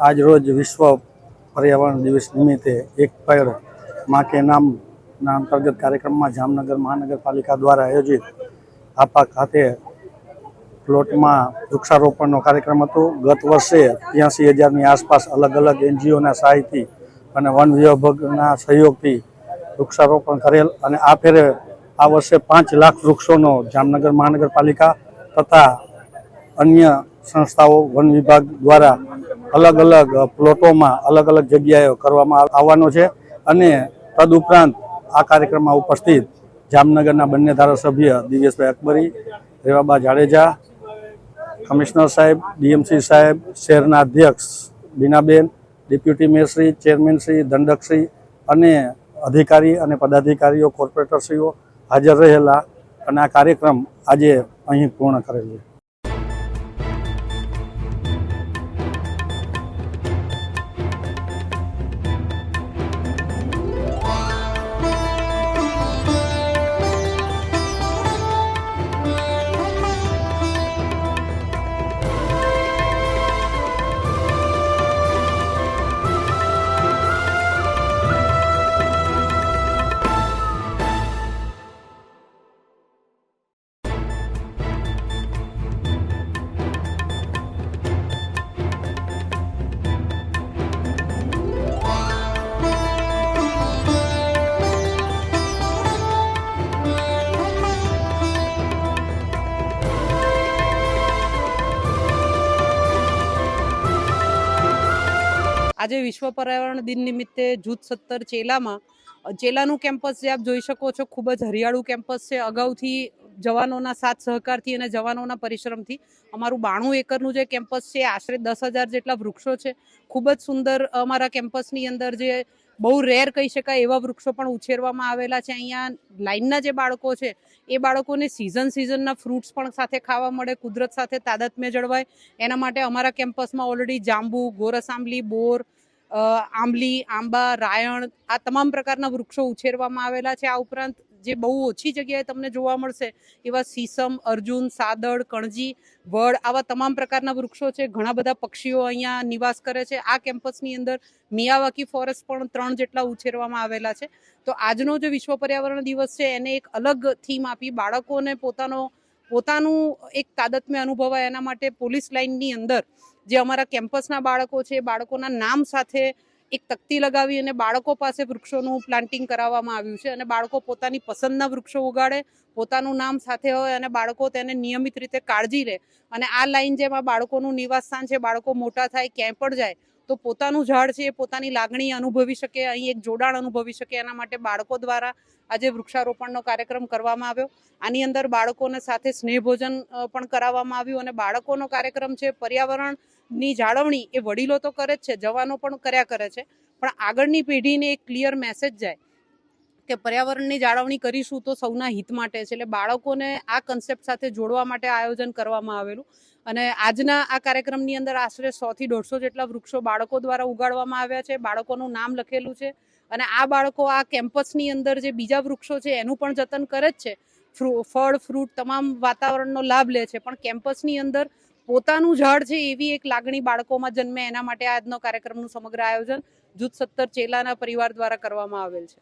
આજરોજ વિશ્વ પર્યાવરણ દિવસ નિમિત્તે એક પેડમાં કે નામ ના અંતર્ગત કાર્યક્રમમાં જામનગર મહાનગરપાલિકા દ્વારા આયોજિત આપા ખાતે પ્લોટમાં વૃક્ષારોપણનો કાર્યક્રમ હતો. ગત વર્ષે ત્યાંસી હજારની આસપાસ અલગ અલગ એનજીઓના સહાયથી અને વન વિભાગના સહયોગથી વૃક્ષારોપણ કરેલ અને આ ફેરે આ વર્ષે પાંચ લાખ વૃક્ષોનો જામનગર મહાનગરપાલિકા તથા અન્ય સંસ્થાઓ વન વિભાગ દ્વારા અલગ અલગ પ્લોટોમાં અલગ અલગ જગ્યાએ કરવામાં આવવાનો છે અને તદુપરાંત આ કાર્યક્રમમાં ઉપસ્થિત જામનગરના બંને ધારાસભ્ય દિવ્યેશભાઈ અકબરી, રેવાબા જાડેજા, કમિશનર સાહેબ, ડીએમસી સાહેબ, શહેરના અધ્યક્ષ બીનાબેન, ડેપ્યુટી મેયરશ્રી, ચેરમેનશ્રી, દંડકશ્રી અને અધિકારી અને પદાધિકારીઓ, કોર્પોરેટરશ્રીઓ હાજર રહેલા અને આ કાર્યક્રમ આજે અહીં પૂર્ણ કરેલ છે. આજે વિશ્વ પર્યાવરણ દિન નિમિત્તે જૂથ સત્તર ચેલામાં ચેલાનું કેમ્પસ જે આપ જોઈ શકો છો, ખૂબ જ હરિયાળું કેમ્પસ છે. અગાઉથી જવાનોના સાથ સહકારથી અને જવાનોના પરિશ્રમથી અમારું બાણું એકરનું જે કેમ્પસ છે આશરે દસ હજાર જેટલા વૃક્ષો છે. ખૂબ જ સુંદર અમારા કેમ્પસની અંદર જે બહુ રેર કહી શકાય એવા વૃક્ષો પણ ઉછેરવામાં આવેલા છે. અહીંયા લાઇનના જે બાળકો છે, એ બાળકોને સિઝન સિઝનના ફ્રૂટ્સ પણ સાથે ખાવા મળે, કુદરત સાથે તાદાત્મ્ય જળવાય. એના માટે અમારા કેમ્પસમાં ઓલરેડી જાંબુ ગોરસ આંબલી બોર આંબલી, આંબા, રાયણ આ તમામ પ્રકારના વૃક્ષો ઉછેરવામાં આવેલા છે. આ ઉપરાંત જે બહુ ઓછી જગ્યાએ તમને જોવા મળશે, એવા સીસમ, અર્જુન, સાદળ, કણજી, વડ, આવા તમામ પ્રકારના વૃક્ષો છે. ઘણા બધા પક્ષીઓ અહીંયા નિવાસ કરે છે. આ કેમ્પસની અંદર મિયાવાકી ફોરેસ્ટ પણ ત્રણ જેટલા ઉછેરવામાં આવેલા છે. તો આજનો જે વિશ્વ પર્યાવરણ દિવસ છે, એને એક અલગ થીમ આપી બાળકોને પોતાનો, પોતાનું એક તાદત્મ્ય અનુભવાય એના માટે પોલીસ લાઇનની અંદર જે અમારા કેમ્પસના બાળકો છે બાળકોના નામ સાથે એક તકતી લગાવી અને બાળકો પાસે વૃક્ષોનું પ્લાન્ટિંગ કરાવવામાં આવ્યું છે અને બાળકો પોતાની પસંદના વૃક્ષો ઉગાડે, પોતાનું નામ સાથે હોય અને બાળકો તેને નિયમિત રીતે કાળજી લે. અને આ લાઈન જેમાં બાળકોનું નિવાસસ્થાન છે, બાળકો મોટા થાય, ક્યાંય પણ જાય તો પોતાનું ઝાડ છે એ પોતાની લાગણી અનુભવી શકે, અહીં એક જોડાણ અનુભવી શકે. એના માટે બાળકો દ્વારા આજે વૃક્ષારોપણનો કાર્યક્રમ કરવામાં આવ્યો. આની અંદર બાળકોને સાથે સ્નેહ ભોજન પણ કરાવવામાં આવ્યું અને બાળકોનો કાર્યક્રમ છે, પર્યાવરણની જાળવણી એ વડીલો તો કરે જ છે, જવાનો પણ કર્યા કરે છે. પણ આગળની પેઢીને એક ક્લિયર મેસેજ જાય કે પર્યાવરણની જાળવણી કરીશું તો સૌના હિત માટે છે. એટલે બાળકોને આ કન્સેપ્ટ સાથે જોડવા માટે આયોજન કરવામાં આવેલું. અને આજના આ કાર્યક્રમની અંદર આશરે સોથી દોઢસો જેટલા વૃક્ષો બાળકો દ્વારા ઉગાડવામાં આવ્યા છે. બાળકોનું નામ લખેલું છે. અને આ બાળકો આ કેમ્પસની અંદર જે બીજા વૃક્ષો છે, એનું પણ જતન કરે જ છે. ફળ, ફ્રૂટ તમામ વાતાવરણનો લાભ લે છે. પણ કેમ્પસની અંદર પોતાનું ઝાડ છે એવી એક લાગણી બાળકોમાં જન્મે. એના માટે આજનો કાર્યક્રમનું સમગ્ર આયોજન જૂથ સત્તર ચેલાના પરિવાર દ્વારા કરવામાં આવેલ છે.